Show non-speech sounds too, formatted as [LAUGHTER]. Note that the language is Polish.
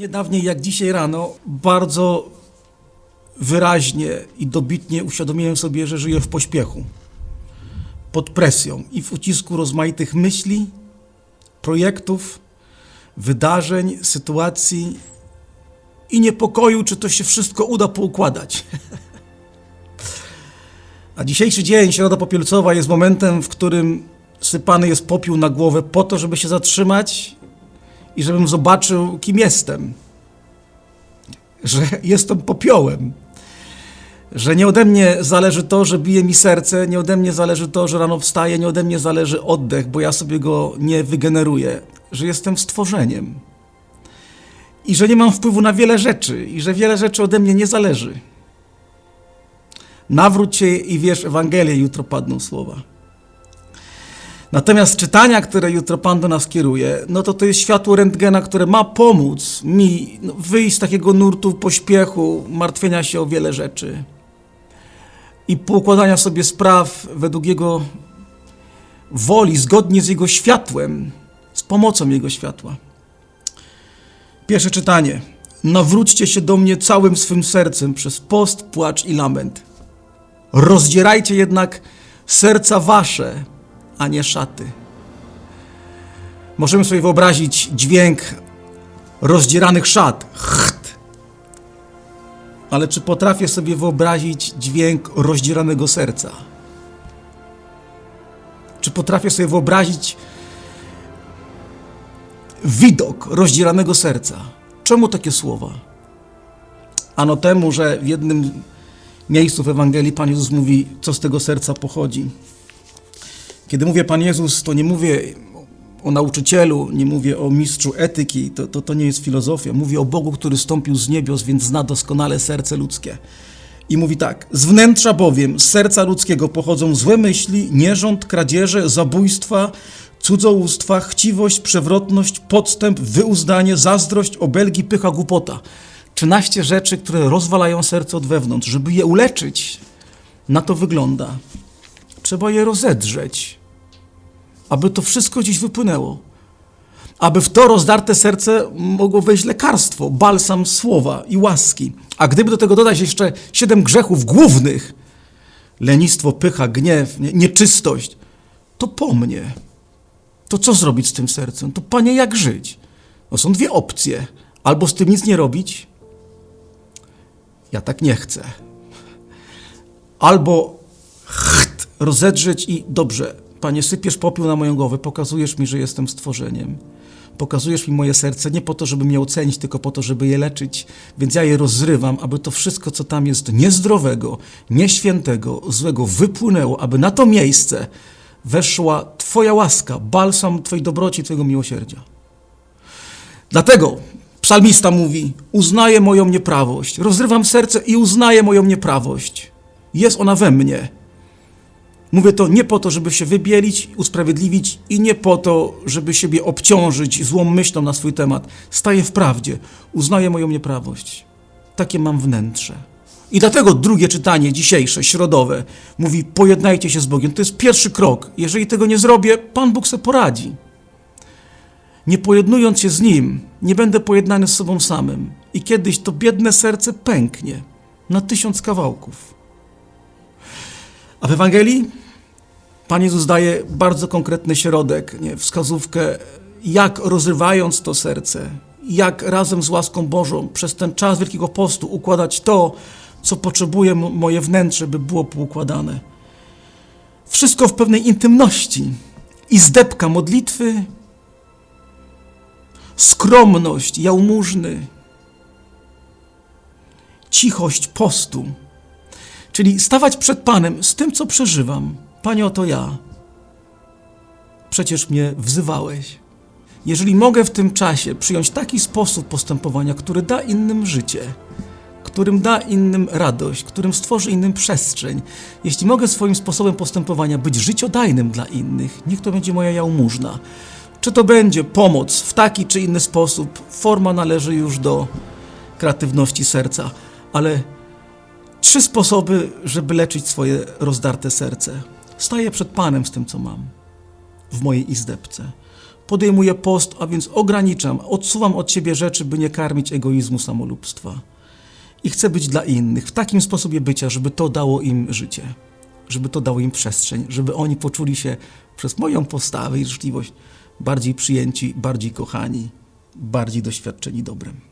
Niedawniej, jak dzisiaj rano, bardzo wyraźnie i dobitnie uświadomiłem sobie, że żyję w pośpiechu, pod presją i w ucisku rozmaitych myśli, projektów, wydarzeń, sytuacji i niepokoju, czy to się wszystko uda poukładać. [LAUGHS] A dzisiejszy dzień, Środa Popielcowa, jest momentem, w którym sypany jest popiół na głowę po to, żeby się zatrzymać i żebym zobaczył, kim jestem. Że jestem popiołem. Że nie ode mnie zależy to, że bije mi serce, nie ode mnie zależy to, że rano wstaję, nie ode mnie zależy oddech, bo ja sobie go nie wygeneruję. Że jestem stworzeniem. I że nie mam wpływu na wiele rzeczy, i że wiele rzeczy ode mnie nie zależy. Nawróć się i wierz Ewangelię, jutro padną słowa. Natomiast czytania, które jutro Pan do nas kieruje, no to to jest światło rentgena, które ma pomóc mi no, wyjść z takiego nurtu pośpiechu, martwienia się o wiele rzeczy i poukładania sobie spraw według Jego woli, zgodnie z Jego światłem, z pomocą Jego światła. Pierwsze czytanie. Nawróćcie się do mnie całym swym sercem przez post, płacz i lament. Rozdzierajcie jednak serca wasze, a nie szaty. Możemy sobie wyobrazić dźwięk rozdzieranych szat. Cht. Ale czy potrafię sobie wyobrazić dźwięk rozdzieranego serca? Czy potrafię sobie wyobrazić widok rozdzieranego serca? Czemu takie słowa? Ano temu, że w jednym miejscu w Ewangelii Pan Jezus mówi, co z tego serca pochodzi. Kiedy mówię Pan Jezus, to nie mówię o nauczycielu, nie mówię o mistrzu etyki, to, to, to nie jest filozofia. Mówię o Bogu, który stąpił z niebios, więc zna doskonale serce ludzkie. I mówi tak: Z wnętrza bowiem, z serca ludzkiego pochodzą złe myśli, nierząd, kradzieże, zabójstwa, cudzołóstwa, chciwość, przewrotność, podstęp, wyuzdanie, zazdrość, obelgi, pycha, głupota. 13 rzeczy, które rozwalają serce od wewnątrz. Żeby je uleczyć, na to wygląda. Trzeba je rozedrzeć, aby to wszystko gdzieś wypłynęło. Aby w to rozdarte serce mogło wejść lekarstwo, balsam słowa i łaski. A gdyby do tego dodać jeszcze siedem grzechów głównych, lenistwo, pycha, gniew, nie- nieczystość, to po mnie. To co zrobić z tym sercem? To panie, jak żyć? No są dwie opcje. Albo z tym nic nie robić, ja tak nie chcę. Albo cht, rozedrzeć i dobrze, panie, sypiesz popiół na moją głowę, pokazujesz mi, że jestem stworzeniem. Pokazujesz mi moje serce nie po to, żeby mnie ocenić, tylko po to, żeby je leczyć. Więc ja je rozrywam, aby to wszystko, co tam jest niezdrowego, nieświętego, złego, wypłynęło, aby na to miejsce weszła Twoja łaska, balsam Twojej dobroci, Twojego miłosierdzia. Dlatego psalmista mówi: Uznaję moją nieprawość, rozrywam serce i uznaję moją nieprawość. Jest ona we mnie. Mówię to nie po to, żeby się wybielić, usprawiedliwić i nie po to, żeby siebie obciążyć złą myślą na swój temat. Staję w prawdzie, uznaję moją nieprawość. Takie mam wnętrze. I dlatego drugie czytanie, dzisiejsze, środowe, mówi: pojednajcie się z Bogiem. To jest pierwszy krok. Jeżeli tego nie zrobię, Pan Bóg se poradzi. Nie pojednując się z Nim, nie będę pojednany z sobą samym. I kiedyś to biedne serce pęknie na tysiąc kawałków. A w Ewangelii Pan Jezus daje bardzo konkretny środek, nie, wskazówkę, jak rozrywając to serce, jak razem z łaską Bożą przez ten czas Wielkiego Postu układać to, co potrzebuje moje wnętrze, by było poukładane. Wszystko w pewnej intymności. I zdebka modlitwy, skromność jałmużny, cichość postu. Czyli stawać przed Panem z tym, co przeżywam. Panie, oto ja. Przecież mnie wzywałeś. Jeżeli mogę w tym czasie przyjąć taki sposób postępowania, który da innym życie, którym da innym radość, którym stworzy innym przestrzeń, jeśli mogę swoim sposobem postępowania być życiodajnym dla innych, niech to będzie moja jałmużna. Czy to będzie pomoc w taki czy inny sposób, forma należy już do kreatywności serca, ale trzy sposoby, żeby leczyć swoje rozdarte serce. Staję przed Panem z tym, co mam, w mojej izdebce. podejmuję post, a więc ograniczam, odsuwam od siebie rzeczy, by nie karmić egoizmu, samolubstwa. I chcę być dla innych w takim sposobie bycia, żeby to dało im życie, żeby to dało im przestrzeń, żeby oni poczuli się przez moją postawę i życzliwość bardziej przyjęci, bardziej kochani, bardziej doświadczeni dobrem.